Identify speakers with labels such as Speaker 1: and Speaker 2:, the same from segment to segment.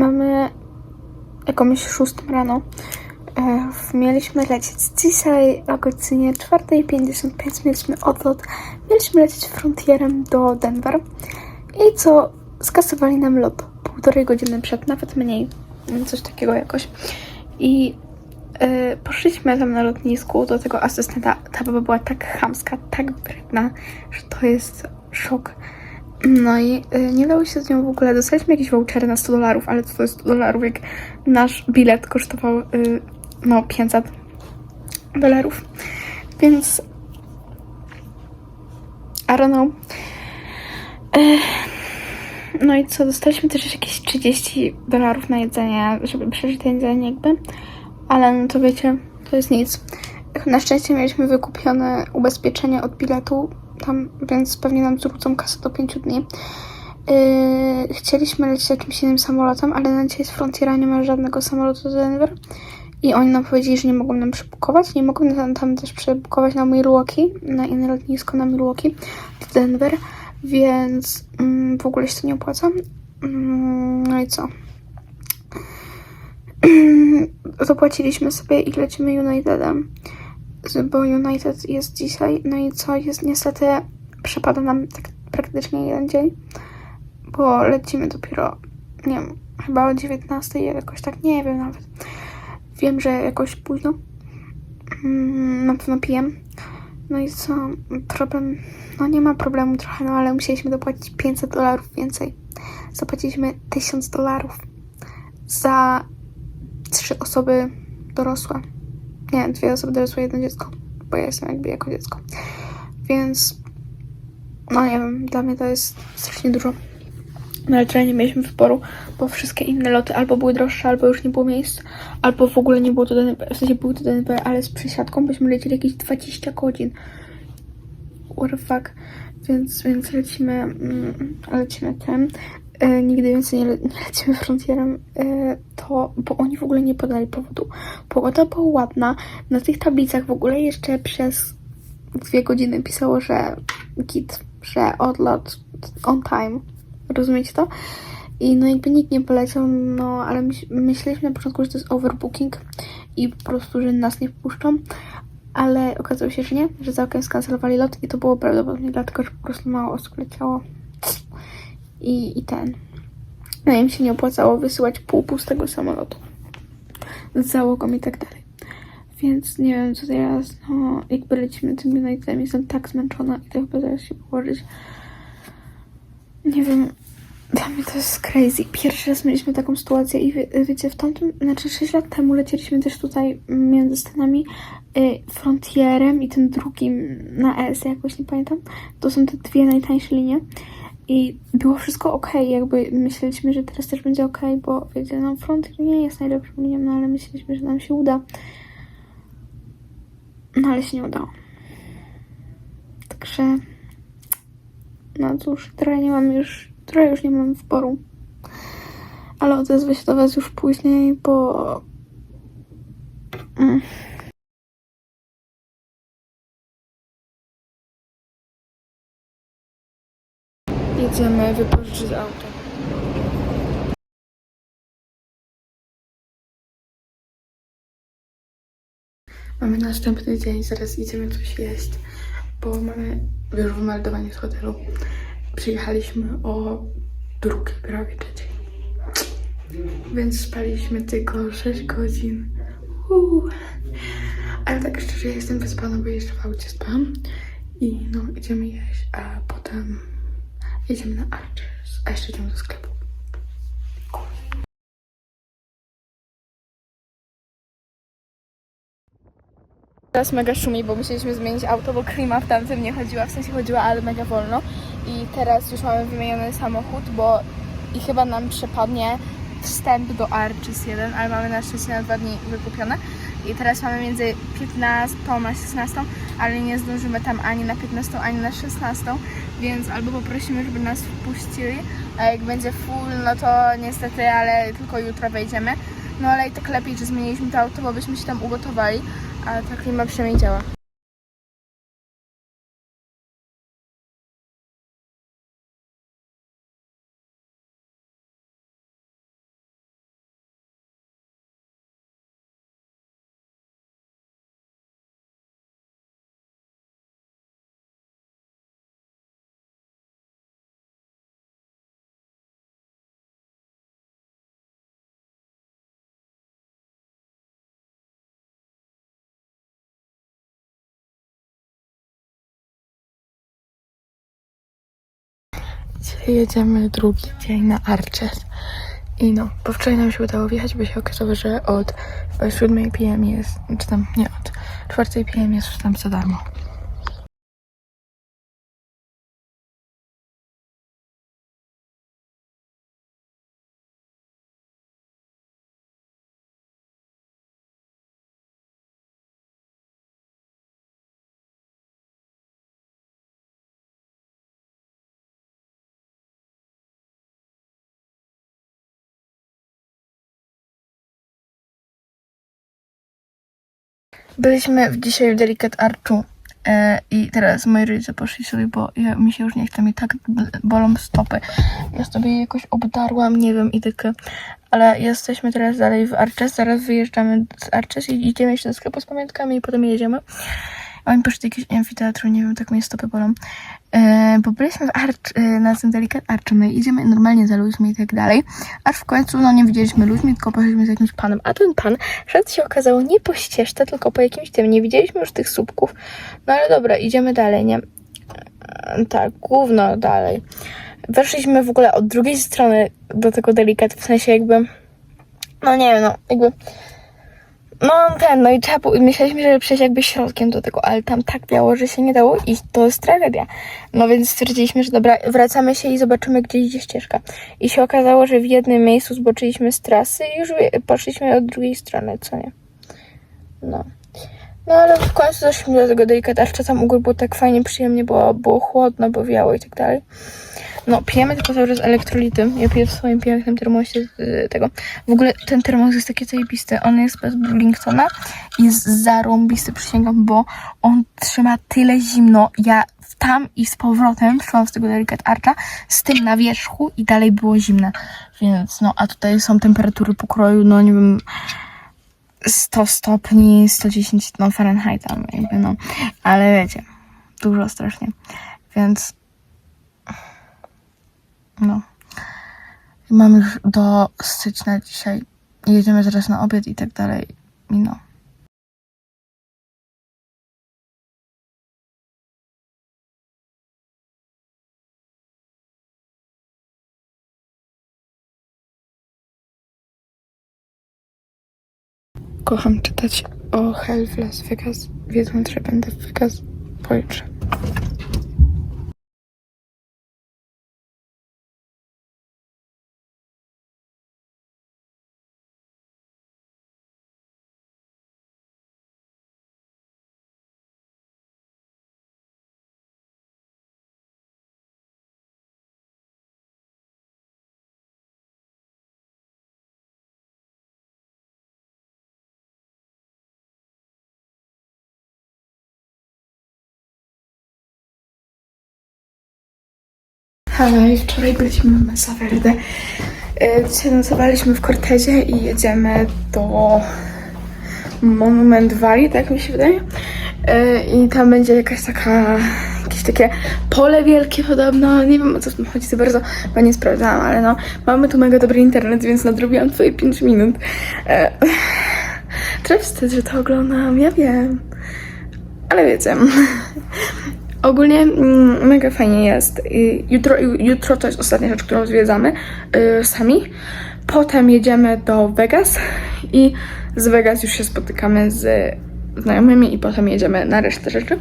Speaker 1: mamy jakąś szóstą rano. E, mieliśmy lecieć dzisiaj o godzinie 4.55. Mieliśmy odlot. Mieliśmy lecieć frontierem do Denver. I co? Skasowali nam lot półtorej godziny przed, nawet mniej. Coś takiego jakoś. I e, poszliśmy tam na lotnisku do tego asystenta. Ta baba była tak chamska, tak wredna, że to jest szok. No i y, nie dało się z nią w ogóle. Dostaliśmy jakieś vouchery na 100 dolarów, ale to jest 100 dolarów, jak nasz bilet kosztował y, no 500 dolarów. Więc I don't know. Y, no i co, dostaliśmy też jakieś 30 dolarów na jedzenie, żeby przeżyć to jedzenie jakby. Ale no to wiecie, to jest nic. Na szczęście mieliśmy wykupione ubezpieczenie od biletu tam, więc pewnie nam zwrócą kasę do 5 dni. Yy, chcieliśmy lecieć jakimś innym samolotem, ale na dzisiaj z Frontiera nie ma żadnego samolotu do Denver. I oni nam powiedzieli, że nie mogą nam przebukować. Nie mogą nam tam też przebukować na Milwaukee, na inne lotnisko na Milwaukee, w Denver, więc mm, w ogóle się to nie opłaca. Mm, no i co? Zapłaciliśmy sobie i lecimy Unitedem bo United jest dzisiaj, no i co jest niestety przepada nam tak praktycznie jeden dzień, bo lecimy dopiero, nie wiem, chyba o 19 jakoś tak, nie wiem nawet. Wiem, że jakoś późno. Mm, na pewno piję. No i co? Problem. No nie ma problemu trochę, no ale musieliśmy dopłacić 500 dolarów więcej. Zapłaciliśmy 1000 dolarów za trzy osoby dorosłe. Nie, dwie osoby dorosłe, jedno dziecko. Bo ja jestem jakby jako dziecko. Więc. No nie wiem, dla mnie to jest strasznie dużo. No ale wczoraj nie mieliśmy wyboru, bo wszystkie inne loty albo były droższe, albo już nie było miejsc, albo w ogóle nie było to DNP, w sensie były to DNP, ale z przesiadką byśmy lecieli jakieś 20 godzin. What the fuck. Więc, więc lecimy, mm, lecimy ten. E, nigdy więcej nie, le nie lecimy frontierem, e, to, bo oni w ogóle nie podali powodu. Pogoda była ładna. Na tych tablicach w ogóle jeszcze przez dwie godziny pisało, że git, że odlot on time. Rozumiecie to? I no jakby nikt nie poleciał, no ale myśl, myśleliśmy na początku, że to jest overbooking i po prostu, że nas nie wpuszczą, ale okazało się, że nie, że całkiem skancelowali lot i to było prawdopodobnie dlatego, że po prostu mało osób leciało i, i ten. No im się nie opłacało wysyłać półpustego samolotu z załogą i tak dalej. Więc nie wiem, co teraz, no jakby lecimy tym Unitedem, jestem tak zmęczona i to chyba zaraz się położyć. Nie wiem, dla mnie to jest crazy. Pierwszy raz mieliśmy taką sytuację i wie, wiecie, w tamtym, znaczy 6 lat temu lecieliśmy też tutaj między Stanami y, Frontierem i tym drugim na S, jakoś nie pamiętam. To są te dwie najtańsze linie. I było wszystko ok, jakby myśleliśmy, że teraz też będzie ok, bo wiecie, no Frontier nie jest najlepszą linią, no ale myśleliśmy, że nam się uda. No ale się nie udało. Także no cóż, trochę nie mam już, trochę już nie mam wyboru. Ale odezwę się do was już później, bo... Mm. Jedziemy wypożyczyć auto. Mamy następny dzień, zaraz idziemy coś jeść, bo mamy już wymeldowanie z hotelu. Przyjechaliśmy o drugiej, prawie trzeciej. Więc spaliśmy tylko 6 godzin. Uuu. Ale tak szczerze jestem wyspana, bo jeszcze w aucie spałam. I no, idziemy jeść, a potem jedziemy na Archers, a jeszcze idziemy do sklepu. Teraz mega szumi, bo musieliśmy zmienić auto, bo klima w tamtym nie chodziła, w sensie chodziła, ale mega wolno. I teraz już mamy wymieniony samochód, bo i chyba nam przepadnie wstęp do Arches 1, ale mamy na szczęście na dwa dni wykupione. I teraz mamy między 15 a 16, ale nie zdążymy tam ani na 15, ani na 16, więc albo poprosimy, żeby nas wpuścili, a jak będzie full, no to niestety, ale tylko jutro wejdziemy. No ale i tak lepiej, że zmieniliśmy to auto, bo byśmy się tam ugotowali, a ta klima przynajmniej działa.
Speaker 2: Dzisiaj jedziemy drugi dzień na Arches. I no, bo wczoraj nam się udało wjechać, bo się okazało, że od e, 7 PM jest, czy tam nie, od 4 PM jest wstęp za darmo. Byliśmy dzisiaj w Delicat Archu e, i teraz moi rodzice poszli sobie, bo ja, mi się już nie chce, mi tak bolą stopy. Ja sobie je jakoś obdarłam, nie wiem, i tylko. Ale jesteśmy teraz dalej w Arches, zaraz wyjeżdżamy z Arches i idziemy jeszcze do sklepu z pamiątkami i potem jedziemy. Oni poszli do jakiegoś amfiteatru, nie wiem, tak mnie stopy bolą. E, bo byliśmy w Arch, e, na tym Delicat Archu, my idziemy normalnie za ludźmi i tak dalej. Aż w końcu, no nie widzieliśmy ludźmi, tylko poszliśmy z jakimś panem. A ten pan szedł się okazało nie po ścieżce, tylko po jakimś tym. Nie widzieliśmy już tych słupków. No ale dobra, idziemy dalej, nie? E, Tak, główno dalej. Weszliśmy w ogóle od drugiej strony do tego delikat, w sensie jakby, no nie wiem, no jakby, no ten, no i trzeba, myśleliśmy, że przejść jakby środkiem do tego, ale tam tak biało, że się nie dało iść, to jest tragedia. No więc stwierdziliśmy, że dobra, wracamy się i zobaczymy, gdzie idzie ścieżka. I się okazało, że w jednym miejscu zboczyliśmy z trasy i już poszliśmy od drugiej strony, co nie? No. No ale w końcu doszliśmy do tego delikatarcza, tam u góry było tak fajnie, przyjemnie, było, było chłodno, bo wiało i tak dalej. No, pijemy tylko cały czas elektrolity. Ja piję w swoim pięknym termosie z tego. W ogóle ten termos jest taki zajebisty. On jest bez Burlingtona i jest zarąbisty, przysięgam, bo on trzyma tyle zimno. Ja tam i z powrotem szłam z tego Delicat Archa z tym na wierzchu i dalej było zimne. Więc no, a tutaj są temperatury pokroju, no nie wiem, 100 stopni, 110 no Fahrenheita, jakby no. Ale wiecie, dużo strasznie. Więc no. Mam już dosyć na dzisiaj. Jedziemy zaraz na obiad i tak dalej. I no. Kocham czytać o Hell w Las Vegas, wiedząc, że będę w Vegas pojutrze. I wczoraj byliśmy w Mesa Verde. E, Dzisiaj nocowaliśmy w Cortezie i jedziemy do Monument Valley, tak mi się wydaje. E, I tam będzie jakaś taka, jakieś takie pole wielkie podobno. Nie wiem o co w tym chodzi za bardzo, bo nie sprawdzałam, ale no, mamy tu mega dobry internet, więc nadrobiłam twoje 5 minut. E, Trochę wstyd, że to oglądam, ja wiem. Ale wiecie. Ogólnie mm, mega fajnie jest. Jutro, jutro to jest ostatnia rzecz, którą zwiedzamy y, sami. Potem jedziemy do Vegas i z Vegas już się spotykamy z znajomymi i potem jedziemy na resztę rzeczy.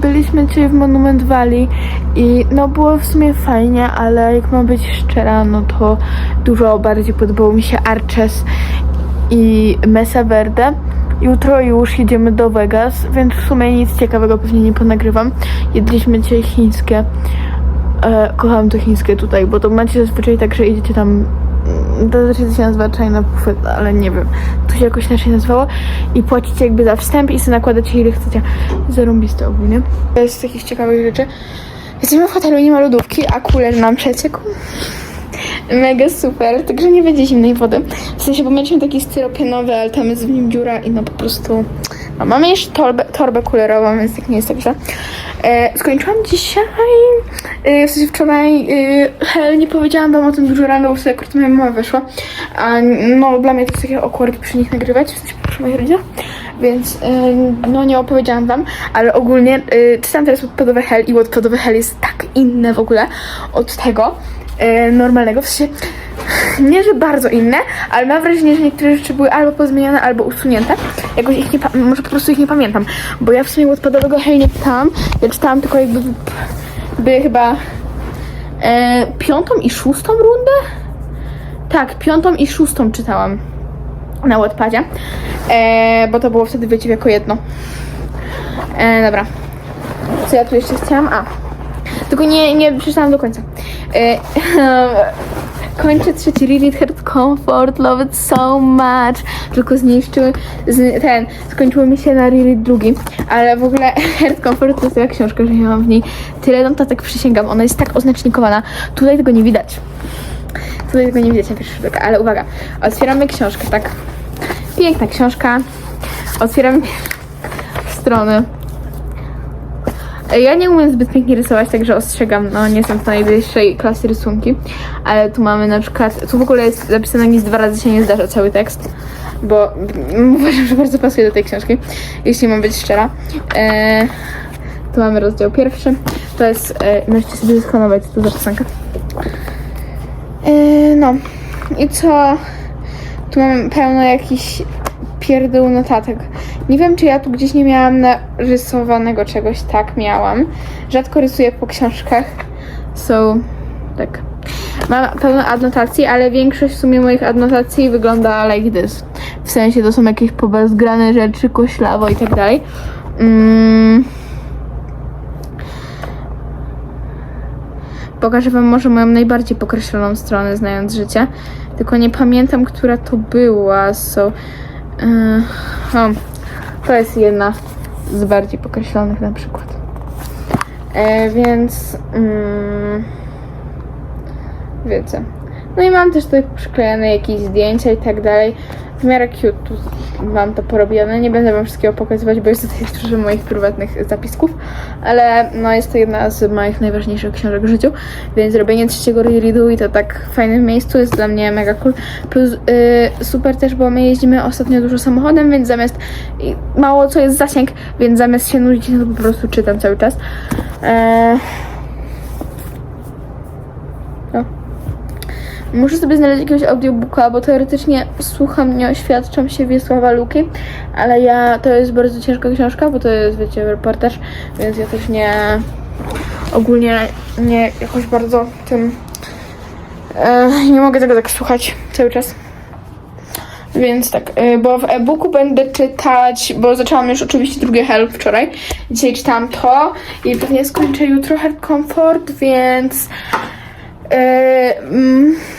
Speaker 2: Byliśmy dzisiaj w Monument Valley i no było w sumie fajnie, ale jak mam być szczera, no to dużo bardziej podobało mi się Arches i Mesa Verde. Jutro już jedziemy do Vegas, więc w sumie nic ciekawego pewnie nie ponagrywam. Jedliśmy dzisiaj chińskie. E, kocham to chińskie tutaj, bo to macie zazwyczaj tak, że idziecie tam. To znaczy się nazywa China Buffet, ale nie wiem. To się jakoś inaczej nazywało. I płacicie jakby za wstęp i sobie nakładacie ile chcecie. Zarąbiste ogólnie. To jest z takich ciekawych rzeczy. Jesteśmy w hotelu, nie ma lodówki, a kuler nam przeciekł. Mega super, także nie będzie zimnej wody. W sensie, bo mieliśmy taki styropianowy, ale tam jest w nim dziura i no po prostu... No, mamy jeszcze torbę, torbę kulerową, więc tak nie jest tak źle. E, skończyłam dzisiaj, e, w sensie wczoraj, hell, nie powiedziałam wam o tym dużo rano, bo sobie akurat moja mama weszła. A no, dla mnie to jest takie awkward przy nich nagrywać, w sensie przy moich rodzicach. Więc e, no nie opowiedziałam wam, ale ogólnie e, czytam teraz odpadowe hell i odpadowe hell jest tak inne w ogóle od tego e, normalnego. W sensie nie, że bardzo inne, ale mam wrażenie, że niektóre rzeczy były albo pozmieniane, albo usunięte. Jakoś ich nie może po prostu ich nie pamiętam. Bo ja w sumie odpadowego hell nie czytałam. Ja czytałam tylko jakby by chyba e, piątą i szóstą rundę? Tak, piątą i szóstą czytałam na Wattpadzie, e, bo to było wtedy, wiecie, jako jedno. E, dobra. Co ja tu jeszcze chciałam? A. Tylko nie, nie przeczytałam do końca. E, kończę trzeci Read Heart Comfort, love it so much. Tylko zniszczyły, ten, skończyło mi się na Read drugi. Ale w ogóle Heart Comfort to jest taka książka, że ja mam w niej tyle notatek, przysięgam. Ona jest tak oznacznikowana. Tutaj tego nie widać. Tutaj tego nie widać na pierwszy rzut ale uwaga. Otwieramy książkę, tak. Piękna książka. Otwieramy strony. Ja nie umiem zbyt pięknie rysować, także ostrzegam, no nie jestem w najwyższej klasy rysunki, ale tu mamy na przykład, tu w ogóle jest zapisane nic dwa razy się nie zdarza cały tekst, bo uważam, że bardzo pasuje do tej książki, jeśli mam być szczera. E, tu mamy rozdział pierwszy, to jest, e, możecie sobie zeskanować, to za piosenka. E, no i co, tu mam pełno jakichś pierdół notatek. Nie wiem, czy ja tu gdzieś nie miałam narysowanego czegoś. Tak, miałam. Rzadko rysuję po książkach. So, tak. Mam pełno adnotacji, ale większość w sumie moich adnotacji wygląda like this. W sensie to są jakieś pobezgrane rzeczy, koślawo i tak dalej. Mm. Pokażę wam może moją najbardziej pokreśloną stronę, znając życie. Tylko nie pamiętam, która to była. So, Yy, to jest jedna z bardziej pokreślonych na przykład. E, więc mm, wiecie. No i mam też tutaj przyklejone jakieś zdjęcia i tak dalej. W miarę cute tu mam to porobione. Nie będę wam wszystkiego pokazywać, bo jest tutaj dużo moich prywatnych zapisków, ale no jest to jedna z moich najważniejszych książek w życiu, więc robienie trzeciego rereadu i to tak w fajnym miejscu jest dla mnie mega cool. Plus yy, super też, bo my jeździmy ostatnio dużo samochodem, więc zamiast mało co jest zasięg, więc zamiast się nudzić, no to po prostu czytam cały czas. Eee, no. Muszę sobie znaleźć jakiegoś audiobooka, bo teoretycznie słucham, nie oświadczam się Wiesława Luki, ale ja, to jest bardzo ciężka książka, bo to jest, wiecie, reportaż, więc ja też nie, ogólnie nie jakoś bardzo tym, e, nie mogę tego tak słuchać cały czas. Więc tak, y, bo w e-booku będę czytać, bo zaczęłam już oczywiście drugie Help wczoraj. Dzisiaj czytałam to i pewnie skończę jutro Hard Comfort, więc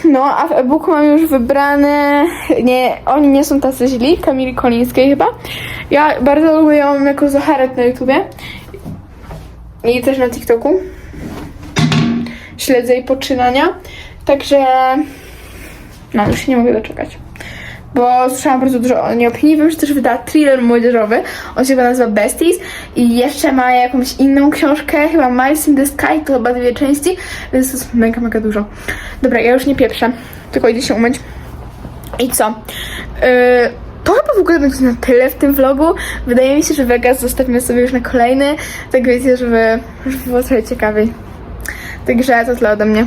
Speaker 2: no, a w e-booku mam już wybrane. Nie, oni nie są tacy źli, Kamili Kolińskiej chyba. Ja bardzo lubię ją jako Zacharet na YouTubie i też na TikToku. Śledzę jej poczynania. Także no, już się nie mogę doczekać. Bo słyszałam bardzo dużo o niej opinii. Wiem, że też wydała thriller młodzieżowy. On się chyba nazywa Besties. I jeszcze ma jakąś inną książkę, chyba Miles in the Sky, to chyba dwie części. Więc to jest mega, mega dużo. Dobra, ja już nie pieprzę. Tylko idę się umyć. I co? Yy, to chyba w ogóle będzie na tyle w tym vlogu. Wydaje mi się, że Vegas zostawimy sobie już na kolejny. Tak wiecie, żeby, żeby było trochę ciekawiej. Także to tyle ode mnie.